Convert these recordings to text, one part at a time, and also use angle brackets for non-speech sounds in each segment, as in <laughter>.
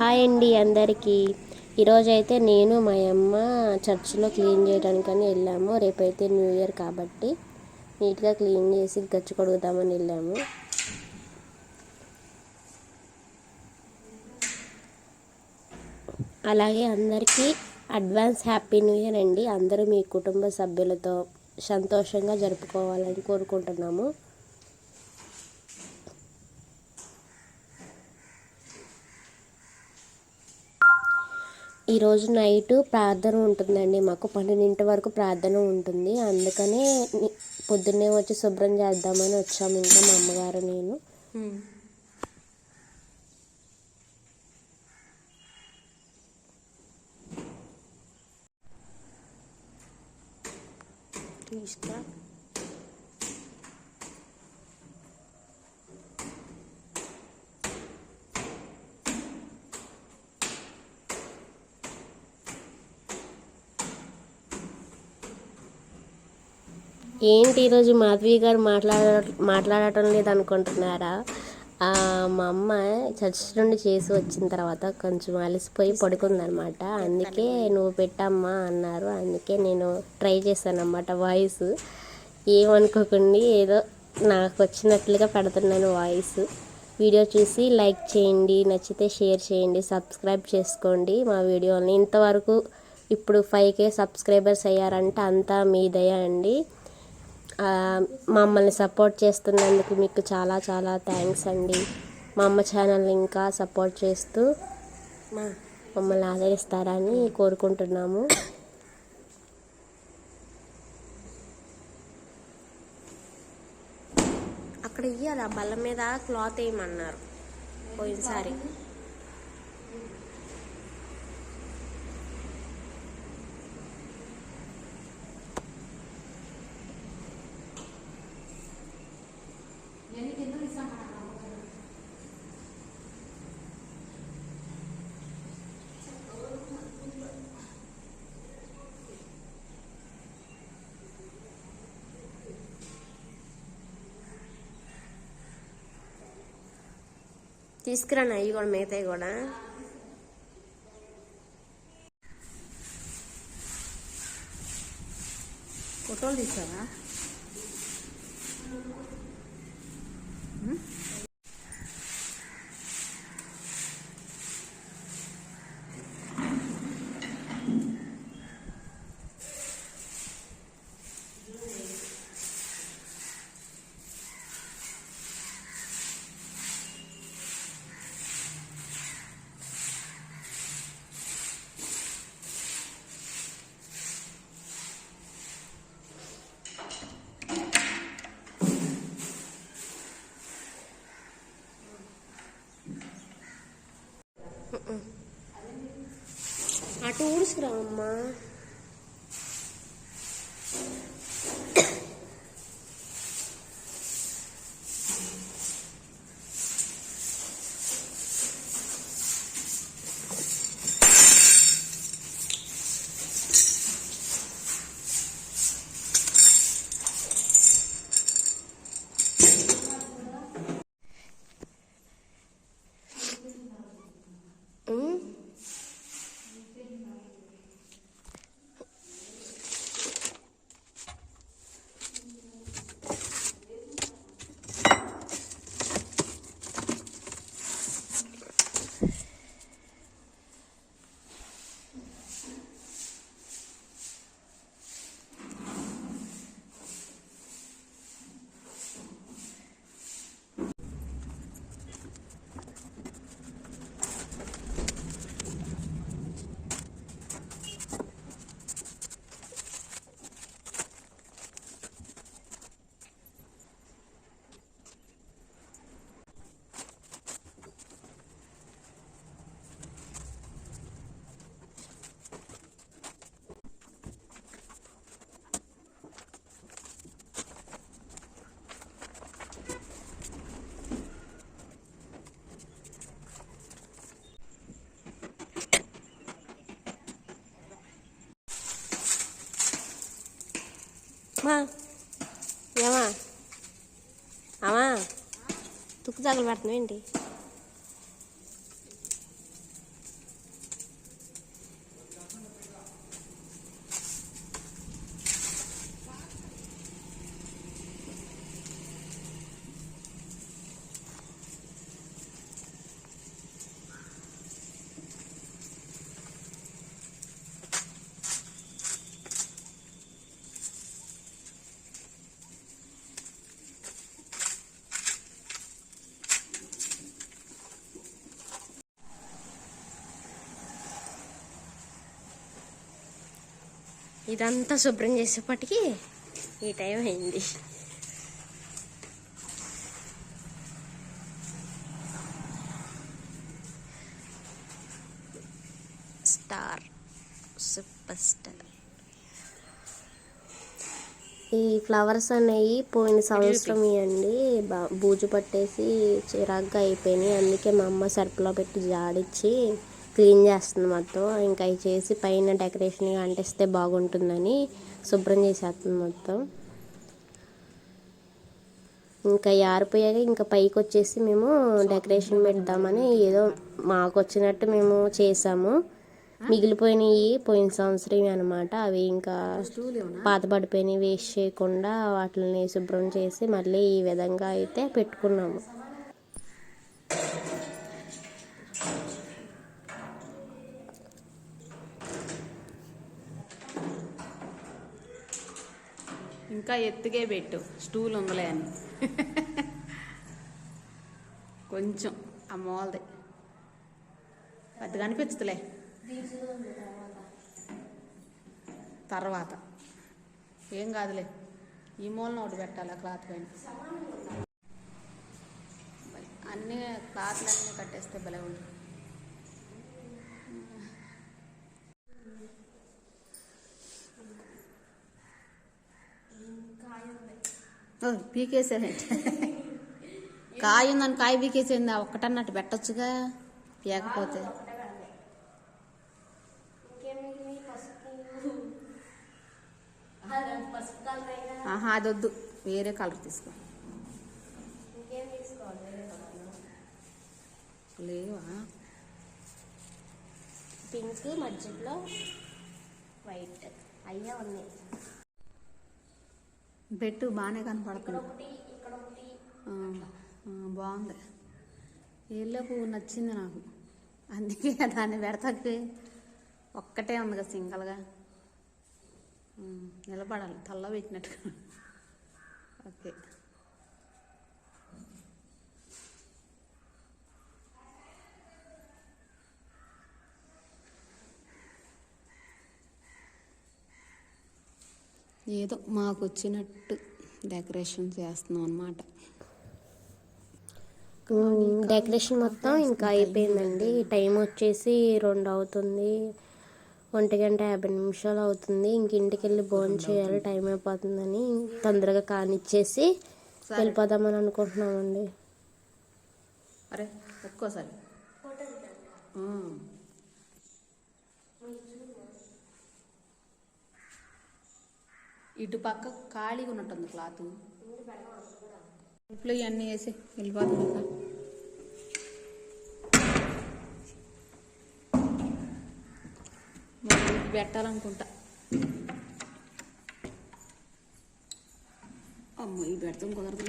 Hi అండి అందరికీ. ఈరోజు అయితే నేను మా అమ్మ చర్చిలో క్లీన్ చేయడానికని వెళ్ళాము. రేపైతే న్యూ ఇయర్ కాబట్టి నీట్గా క్లీన్ చేసి గచ్చు కొడుగుదామని వెళ్ళాము. అలాగే అందరికీ అడ్వాన్స్ హ్యాపీ న్యూ ఇయర్ అండి. అందరూ మీ కుటుంబ సభ్యులతో సంతోషంగా జరుపుకోవాలని కోరుకుంటున్నాము. ఈరోజు నైట్ ప్రార్థన ఉంటుందండి. మాకు పన్నెండింటి వరకు ప్రార్థన ఉంటుంది. అందుకనే పొద్దున్నే వచ్చి శుభ్రం చేద్దామని వచ్చాము. ఇంకా మా అమ్మగారు నేను. తీసుకురా ఏంటి ఈరోజు మాధవి గారు మాట్లాడ మాట్లాడటం లేదనుకుంటున్నారా? మా అమ్మ చర్చ్ నుండి చేసి వచ్చిన తర్వాత కొంచెం అలసిపోయి పడుకుందనమాట. అందుకే నువ్వు పెట్టమ్మా అన్నారు. అందుకే నేను ట్రై చేశాను అన్నమాట వాయిస్. ఏమనుకోకండి ఏదో నాకు వచ్చినట్లుగా పెడుతున్నాను వాయిస్. వీడియో చూసి లైక్ చేయండి నచ్చితే షేర్ చేయండి సబ్స్క్రైబ్ చేసుకోండి. మా వీడియోని ఇంతవరకు ఇప్పుడు ఫైవ్ కే సబ్స్క్రైబర్స్ అయ్యారంటే అంతా మీ అండి. మమ్మల్ని సపోర్ట్ చేస్తున్నందుకు మీకు చాలా చాలా థ్యాంక్స్ అండి. మా అమ్మ ఛానల్ని ఇంకా సపోర్ట్ చేస్తూ మమ్మల్ని ఆదరిస్తారని కోరుకుంటున్నాము. అక్కడ ఇయ్యాలి ఆ బల్ల మీద క్లాత్ వేయమన్నారు పోయినసారి. తీసుకురాను అవి కూడా మిగతాయి కూడా ఫోటోలు తీసావా అటు ఊడ్చుకురావమ్మా అమ్మా. ఏమా? అమ్మా. తుక్కు తగలు ఏంటి ఇదంతా శుభ్రం చేసేప్పటికి ఈ టైం అయింది. Star super star. ఈ ఫ్లవర్స్ అనేవి పోయిన సంవత్సరం ఇవ్వండి బూజు పట్టేసి చిరాగ్గా అయిపోయినాయి. అందుకే మా అమ్మ సర్పులో పెట్టి జాడిచ్చి క్లీన్ చేస్తుంది మొత్తం. ఇంకా అవి చేసి పైన డెకరేషన్గా అంటిస్తే బాగుంటుందని శుభ్రం చేసేస్తుంది మొత్తం. ఇంకా ఆరిపోయాక ఇంకా పైకి వచ్చేసి మేము డెకరేషన్ పెడదామని ఏదో మాకు వచ్చినట్టు మేము చేసాము. మిగిలిపోయినవి పోయిన సంవత్సరం అనమాట అవి ఇంకా పాత పడిపోయినవి వేస్ట్ చేయకుండా వాటిని శుభ్రం చేసి మళ్ళీ ఈ విధంగా అయితే పెట్టుకున్నాము. ఇంకా ఎత్తుగే పెట్టు. స్టూల్ ఉందిలే అని. కొంచెం ఆ మూలది. పెద్దగా అనిపించదులే. తర్వాత. ఏం కాదులే. ఈ మూలన ఒకటి పెట్టాలి ఆ క్లాత్ పైన. అన్నీ క్లాత్లు అన్నీ కట్టేస్తే భలే ఉంటుంది. ఓ, కాయ ఉందని కాయ పీకేసింది ఒక్కటన్నట్టు పెట్టొచ్చుగా పీకపోతే ఆహా అది వద్దు వేరే కలర్ తీసుకో. లేవా? పింక్ మధ్యలో వైట్. అయ్యా ఉన్నాయి. పెట్టు బాగానే కనపడుతుంది. బాగుంది. ఏళ్ళ పువ్వు నచ్చింది నాకు. అందుకే దాన్ని పెడతాకి. ఒక్కటే ఉంది కదా సింగల్గా నిలబడాలి. తల్ల పెట్టినట్టుగా. ఓకే. ఏదో మాకు వచ్చినట్టు డెకరేషన్ చేస్తున్నాం అన్నమాట. డెకరేషన్ మొత్తం ఇంకా అయిపోయిందండి. టైం వచ్చేసి రెండు అవుతుంది. ఒంటి గంట యాభై నిమిషాలు అవుతుంది. ఇంక ఇంటికి వెళ్ళి భోజనం చేయాలి. టైం అయిపోతుందని తొందరగా కానిచ్చేసి వెళ్ళిపోదామని అనుకుంటున్నామండి. అరే ఒక్కోసారి. ఇటు పక్క ఖాళీగా ఉన్నట్టుంది క్లాత్. ఇప్పుడు ఇవన్నీ వేసి వెళ్ళిపోతుంది ఇక. పెట్టాలనుకుంటా. అమ్మ ఇది పెడతాం కుదరదు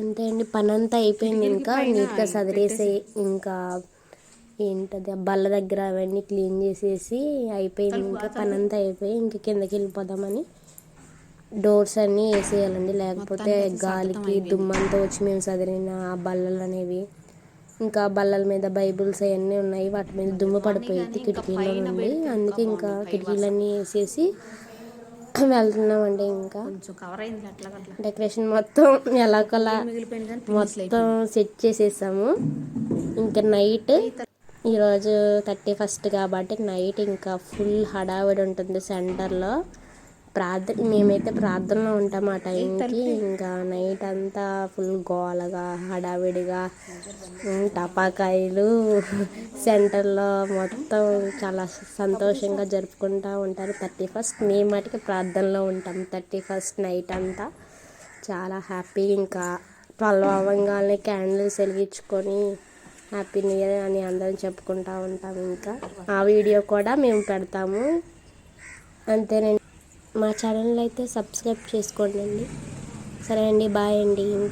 అంతే అండి పని అంతా అయిపోయింది ఇంకా నీట్గా సదిరేసి ఇంకా ఏంటది? ఆ బల్ల దగ్గర అవన్నీ క్లీన్ చేసేసి అయిపోయింది ఇంకా పని అంతా అయిపోయి ఇంక కిందకి వెళ్ళిపోదామని డోర్స్ అన్నీ వేసేయాలండి. లేకపోతే గాలికి. దుమ్మంతా వచ్చి మేము చదిరిన ఆ బల్లలు అనేవి. ఇంకా బల్లల మీద బైబుల్స్ అవన్నీ ఉన్నాయి. వాటి మీద దుమ్ము పడిపోయింది కిటికీలో నుండి పెడితే అందుకే ఇంకా కిటికీలన్నీ వేసేసి <clears throat> వెళ్తున్నామండి ఇంకా. డెకరేషన్ మొత్తం ఎలాగోలా మొత్తం సెట్ చేసేసాము. ఇంకా నైట్ ఈరోజు థర్టీ ఫస్ట్ కాబట్టి నైట్ ఇంకా ఫుల్ హడావిడి ఉంటుంది సెంటర్లో. ప్రార్థన మేమైతే ప్రార్థనలో ఉంటాం ఆ టైంకి. ఇంకా నైట్ అంతా ఫుల్ గోలగా హడావిడిగా టపాకాయలు సెంటర్లో మొత్తం చాలా సంతోషంగా జరుపుకుంటూ ఉంటారు థర్టీ ఫస్ట్. మేము మటుకి ప్రార్థనలో ఉంటాం థర్టీ ఫస్ట్ నైట్ అంతా. చాలా హ్యాపీ ఇంకా. ట్వెల్వ్ అవ్వగానే క్యాండిల్స్ వెలిగించుకొని హ్యాపీ న్యూ ఇయర్ అని అందరం చెప్పుకుంటూ ఉంటాం ఇంకా. ఆ వీడియో కూడా మేము పెడతాము. అంతేనండి. మా ఛానల్ అయితే సబ్స్క్రైబ్ చేసుకోండి సరే అండి బాయ్ అండి. ఇంకా